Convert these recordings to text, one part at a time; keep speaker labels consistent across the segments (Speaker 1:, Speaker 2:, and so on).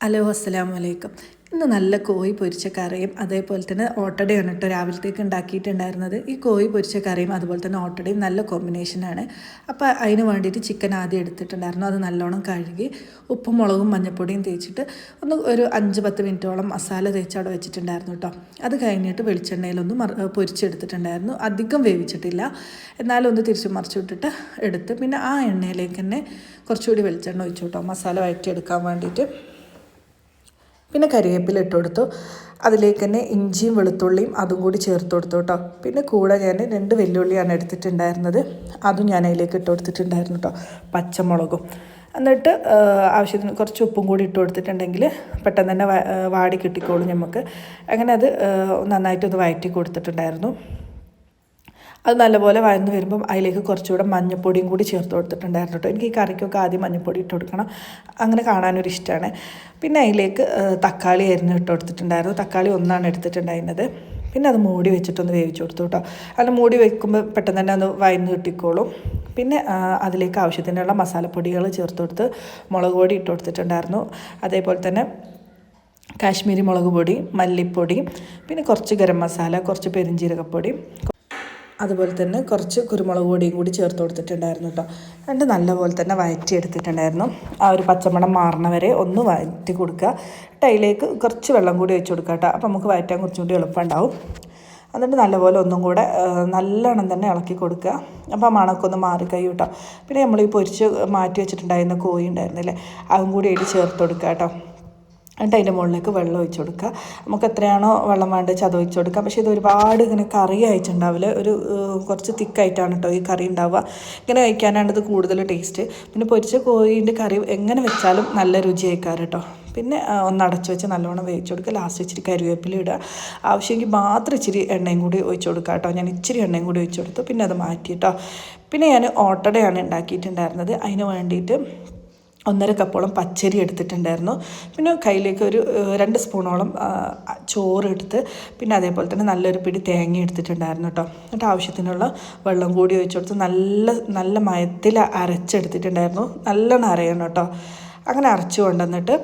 Speaker 1: Hello അസ്സാം വലൈക്കും ഇന്ന് നല്ല കോഴി പൊരിച്ച കറിയും അതേപോലെ തന്നെ ഓട്ടടയാണ് കേട്ടോ രാവിലത്തേക്ക് ഉണ്ടാക്കിയിട്ടുണ്ടായിരുന്നത്. ഈ കോഴി പൊരിച്ച കറിയും അതുപോലെ തന്നെ ഓട്ടടയും നല്ല കോമ്പിനേഷനാണ് അപ്പോൾ അതിന് വേണ്ടിയിട്ട് ചിക്കൻ ആദ്യം എടുത്തിട്ടുണ്ടായിരുന്നു. അത് നല്ലോണം കഴുകി ഉപ്പും മുളകും മഞ്ഞപ്പൊടിയും തേച്ചിട്ട് ഒന്ന് ഒരു അഞ്ച് പത്ത് മിനിറ്റോളം മസാല തേച്ച് അവിടെ വെച്ചിട്ടുണ്ടായിരുന്നു കേട്ടോ. അത് കഴിഞ്ഞിട്ട് വെളിച്ചെണ്ണയിലൊന്ന് മറ പൊരിച്ചെടുത്തിട്ടുണ്ടായിരുന്നു. അധികം വേവിച്ചിട്ടില്ല. എന്നാലും ഒന്ന് തിരിച്ചു മറിച്ചു വിട്ടിട്ട് എടുത്ത് പിന്നെ ആ എണ്ണയിലേക്ക് തന്നെ കുറച്ചുകൂടി വെളിച്ചെണ്ണ ഒഴിച്ചു കേട്ടോ. മസാല വഴറ്റിയെടുക്കാൻ വേണ്ടിയിട്ട്. പിന്നെ കരിവേപ്പില ഇട്ട് കൊടുത്തു. അതിലേക്ക് തന്നെ ഇഞ്ചിയും വെളുത്തുള്ളിയും അതും കൂടി ചേർത്ത് കൊടുത്തു കേട്ടോ പിന്നെ കൂടെ ഞാൻ രണ്ട് വെല്ലുള്ളിയാണ് എടുത്തിട്ടുണ്ടായിരുന്നത്. അതും ഞാൻ അതിലേക്ക് ഇട്ട് കൊടുത്തിട്ടുണ്ടായിരുന്നു കേട്ടോ പച്ചമുളകും. എന്നിട്ട് ആവശ്യത്തിന് കുറച്ച് ഉപ്പും കൂടി ഇട്ട് കൊടുത്തിട്ടുണ്ടെങ്കിൽ പെട്ടെന്ന് തന്നെ വാടി കിട്ടിക്കോളും നമുക്ക് അങ്ങനെ അത് നന്നായിട്ടൊന്ന് വഴറ്റി കൊടുത്തിട്ടുണ്ടായിരുന്നു. അത് നല്ലപോലെ വഴന്ന് വരുമ്പം അതിലേക്ക് കുറച്ചുകൂടെ മഞ്ഞപ്പൊടിയും കൂടി ചേർത്ത് കൊടുത്തിട്ടുണ്ടായിരുന്നു കേട്ടോ. എനിക്ക് ഈ കറിക്കൊക്കെ ആദ്യം മഞ്ഞപ്പൊടി ഇട്ട് കൊടുക്കണം. അങ്ങനെ കാണാനൊരു ഇഷ്ടമാണ് പിന്നെ അതിലേക്ക് തക്കാളി അരിഞ്ഞ് ഇട്ട് കൊടുത്തിട്ടുണ്ടായിരുന്നു. തക്കാളി ഒന്നാണ് എടുത്തിട്ടുണ്ടായിരുന്നത്. പിന്നെ അത് മൂടി വെച്ചിട്ടൊന്ന് വേവിച്ച് കൊടുത്തു കേട്ടോ. അല്ല മൂടി വെക്കുമ്പോൾ പെട്ടെന്ന് തന്നെ അത് വയന്ന് കിട്ടിക്കോളും. പിന്നെ അതിലേക്ക് ആവശ്യത്തിനുള്ള മസാലപ്പൊടികൾ ചേർത്ത് കൊടുത്ത് മുളക് പൊടി ഇട്ട് കൊടുത്തിട്ടുണ്ടായിരുന്നു. അതേപോലെ തന്നെ കാശ്മീരി മുളക് പൊടി മല്ലിപ്പൊടി പിന്നെ കുറച്ച് ഗരം മസാല കുറച്ച് പെരിഞ്ജീരകപ്പൊടി അതുപോലെ തന്നെ കുറച്ച് കുരുമുളക് പൊടിയും കൂടി ചേർത്ത് കൊടുത്തിട്ടുണ്ടായിരുന്നു കേട്ടോ എന്നിട്ട് നല്ലപോലെ തന്നെ വഴറ്റി എടുത്തിട്ടുണ്ടായിരുന്നു. ആ ഒരു പച്ചമണം മാറണ വരെ ഒന്ന് വഴറ്റി കൊടുക്കുക. ടൈലേക്ക് കുറച്ച് വെള്ളം കൂടി ഒഴിച്ച് കൊടുക്കുക കേട്ടോ അപ്പോൾ നമുക്ക് വഴറ്റാൻ കുറച്ചും കൂടി എളുപ്പമുണ്ടാവും. എന്നിട്ട് നല്ലപോലെ ഒന്നും കൂടെ നല്ലവണ്ണം തന്നെ ഇളക്കി കൊടുക്കുക. അപ്പോൾ ആ മണമൊക്കെ ഒന്ന് മാറി കഴിയും കേട്ടോ പിന്നെ നമ്മൾ ഈ പൊരിച്ച് മാറ്റി വെച്ചിട്ടുണ്ടായിരുന്ന കോഴി ഉണ്ടായിരുന്നില്ലേ അതും കൂടി അതിൽ ചേർത്ത് കൊടുക്കുക കേട്ടോ എന്നിട്ട് അതിന്റെ മുകളിലേക്ക് വെള്ളം ഒഴിച്ചു കൊടുക്കുക. നമുക്ക് എത്രയാണോ വെള്ളം വേണ്ടത് അത് ഒഴിച്ചു കൊടുക്കുക. പക്ഷേ ഇത് ഒരുപാട് ഇങ്ങനെ കറി അയച്ചിട്ടുണ്ടാവില്ല. ഒരു കുറച്ച് തിക്കായിട്ടാണ് കേട്ടോ ഈ കറി ഉണ്ടാവുക. ഇങ്ങനെ കഴിക്കാനാണ് ഇത് കൂടുതൽ ടേസ്റ്റ്. പിന്നെ പൊരിച്ച കോഴീന്റെ കറി എങ്ങനെ വെച്ചാലും നല്ല രുചി ആയിക്കാറ് കേട്ടോ. പിന്നെ ഒന്ന് അടച്ചു വെച്ച് നല്ലോണം വേവിച്ച് കൊടുക്കുക. ലാസ്റ്റ് ഇച്ചിരി കരുവേപ്പില ഇടുക. ആവശ്യമെങ്കിൽ മാത്രം ഇച്ചിരി എണ്ണയും കൂടി ഒഴിച്ചു കൊടുക്കുക കേട്ടോ. ഞാൻ ഇച്ചിരി എണ്ണയും കൂടി ഒഴിച്ചു കൊടുത്തു. പിന്നെ അത് മാറ്റി കേട്ടോ. പിന്നെ ഞാൻ ഓട്ടടയാണ് ഉണ്ടാക്കിയിട്ടുണ്ടായിരുന്നത്. അതിന് വേണ്ടിയിട്ട് ഒന്നര കപ്പോളം പച്ചരി എടുത്തിട്ടുണ്ടായിരുന്നു. പിന്നെ കയ്യിലേക്ക് ഒരു രണ്ട് സ്പൂണോളം ചോറ് എടുത്ത് പിന്നെ അതേപോലെ തന്നെ നല്ലൊരു പിടി തേങ്ങ എടുത്തിട്ടുണ്ടായിരുന്നു കേട്ടോ എന്നിട്ട് ആവശ്യത്തിനുള്ള വെള്ളം കൂടി ഒഴിച്ചു കൊടുത്ത് നല്ല നല്ല മയത്തിൽ അരച്ചെടുത്തിട്ടുണ്ടായിരുന്നു. നല്ലോണം അരയണം കേട്ടോ അങ്ങനെ അരച്ചു കൊണ്ടുവന്നിട്ട്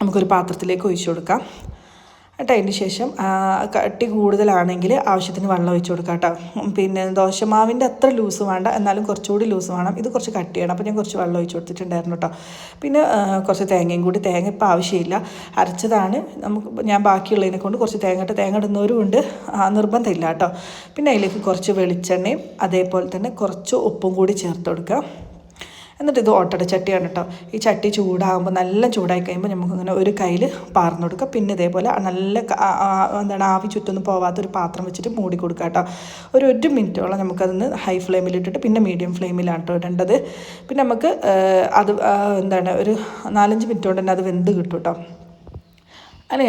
Speaker 1: നമുക്കൊരു പാത്രത്തിലേക്ക് ഒഴിച്ചു കൊടുക്കാം. എന്നിട്ട് അതിന് ശേഷം കട്ടി കൂടുതലാണെങ്കിൽ ആവശ്യത്തിന് വെള്ളം ഒഴിച്ച് കൊടുക്കാം കേട്ടോ. പിന്നെ ദോശമാവിന്റെ അത്ര ലൂസ് വേണ്ട എന്നാലും കുറച്ചുകൂടി ലൂസ് വേണം. ഇത് കുറച്ച് കട്ട് ചെയ്യണം അപ്പോൾ ഞാൻ കുറച്ച് വെള്ളം ഒഴിച്ച് കൊടുത്തിട്ടുണ്ടായിരുന്നു കേട്ടോ. പിന്നെ കുറച്ച് തേങ്ങയും കൂടി തേങ്ങ ഇപ്പോൾ ആവശ്യമില്ല. അരച്ചതാണ് നമുക്ക് ഞാൻ ബാക്കിയുള്ളതിനെ കൊണ്ട് കുറച്ച് തേങ്ങ ഇട്ട് തേങ്ങ ഇടുന്നവരും ഉണ്ട്. നിർബന്ധമില്ല കേട്ടോ. പിന്നെ അതിലേക്ക് കുറച്ച് വെളിച്ചെണ്ണയും അതേപോലെ തന്നെ കുറച്ച് ഉപ്പും കൂടി ചേർത്ത് കൊടുക്കുക എന്നിട്ട് ഇത് ഓട്ടട ചട്ടിയാണ് കേട്ടോ. ഈ ചട്ടി ചൂടാകുമ്പോൾ നല്ല ചൂടായി കഴിയുമ്പോൾ നമുക്കിങ്ങനെ ഒരു കയ്യിൽ പാർന്നു കൊടുക്കുക പിന്നെ ഇതേപോലെ നല്ല എന്താണ് ആവി ചുറ്റൊന്നും പോവാത്തൊരു പാത്രം വെച്ചിട്ട് മൂടി കൊടുക്കുക കേട്ടോ. ഒരു ഒരു മിനിറ്റോളം നമുക്കതൊന്ന് ഹൈ ഫ്ലെയിമിൽ ഇട്ടിട്ട് പിന്നെ മീഡിയം ഫ്ലെയിമിലാണ് കേട്ടോ ഇടേണ്ടത്. പിന്നെ നമുക്ക് അത് എന്താണ് ഒരു നാലഞ്ച് മിനിറ്റ് കൊണ്ട് തന്നെ അത് വെന്ത് കിട്ടും കേട്ടോ. അല്ലെ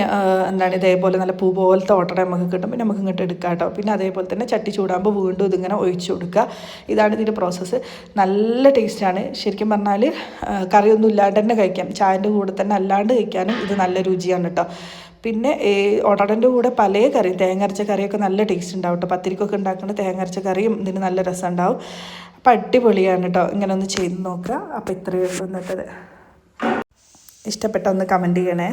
Speaker 1: എന്താണ് ഇതേപോലെ നല്ല പൂ പോലത്തെ ഓട്ടട നമുക്ക് കിട്ടും. പിന്നെ നമുക്ക് ഇങ്ങോട്ട് എടുക്കാം കേട്ടോ പിന്നെ അതേപോലെ തന്നെ ചട്ടി ചൂടാകുമ്പോൾ വീണ്ടും ഇതിങ്ങനെ ഒഴിച്ചു കൊടുക്കുക. ഇതാണ് ഇതിന്റെ പ്രോസസ്സ് നല്ല ടേസ്റ്റാണ് ശരിക്കും പറഞ്ഞാൽ കറിയൊന്നും ഇല്ലാണ്ട് തന്നെ കഴിക്കാം. ചായന്റെ കൂടെ തന്നെ അല്ലാണ്ട് കഴിക്കാനും ഇത് നല്ല രുചിയാണ് കേട്ടോ പിന്നെ ഈ ഓട്ടടന്റെ കൂടെ പല കറിയും തേങ്ങരച്ച കറിയൊക്കെ നല്ല ടേസ്റ്റ് ഉണ്ടാവും കേട്ടോ പത്തിരിക്കൊക്കെ ഉണ്ടാക്കുന്ന തേങ്ങരച്ച കറിയും ഇതിന് നല്ല രസം ഉണ്ടാവും അപ്പം അടിപൊളിയാണ് കേട്ടോ ഇങ്ങനെ ഒന്ന് ചെയ്ത് നോക്കുക. അപ്പോൾ ഇത്രയേ ഉള്ളൂ എന്നിട്ടത് ഇഷ്ടപ്പെട്ട ഒന്ന് കമന്റ് ചെയ്യണേ.